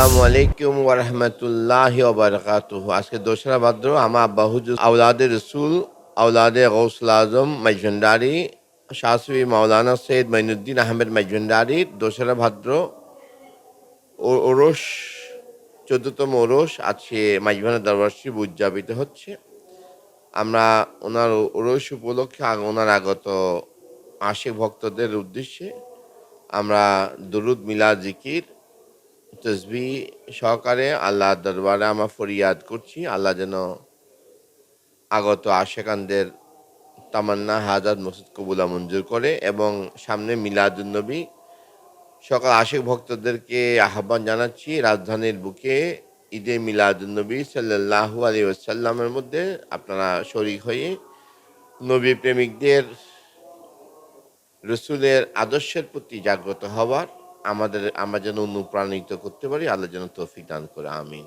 আসসালামু আলাইকুম ওরহমতুল্লাহ ওবরকাত আজকে দোসরা ভাদ্র, আমার আব্বা হুজুর আউলাদে রসুল আউলাদে গৌসুল আজম মাইজন্ডারি শাসুই মাওলানা সৈয়দ মাইনুদ্দিন আহমেদ মাইজন্ডারির দোসরা ভাদ্র ওরস, চোদ্দতম ওরস আজকে মাইজভানের দরবার উদযাপিত হচ্ছে। আমরা ওনার ওরস উপলক্ষে ওনার আগত আশিক ভক্তদের উদ্দেশ্যে আমরা দুরুদ মিলা জিকির তসবি সহকারে আল্লাহ দরবারে আমরা ফরিয়াদ করছি, আল্লাহ যেন আগত আশেকানদের তামান্না হাজার মসজিদ কবুলা মঞ্জুর করে এবং সামনে মিলাদুন্নবী সকাল আশেক ভক্তদেরকে আহ্বান জানাচ্ছি, রাজধানীর বুকে ঈদে মিলাদুন্নবী সাল্লাল্লাহু আলী ওসাল্লামের মধ্যে আপনারা শরিক হয়ে নবী প্রেমিকদের, রসুলের আদর্শের প্রতি জাগ্রত হওয়ার আমাদের আমরা যেন অনুপ্রাণিত করতে পারি আল্লাহ যেন তৌফিক দান করে আমিন।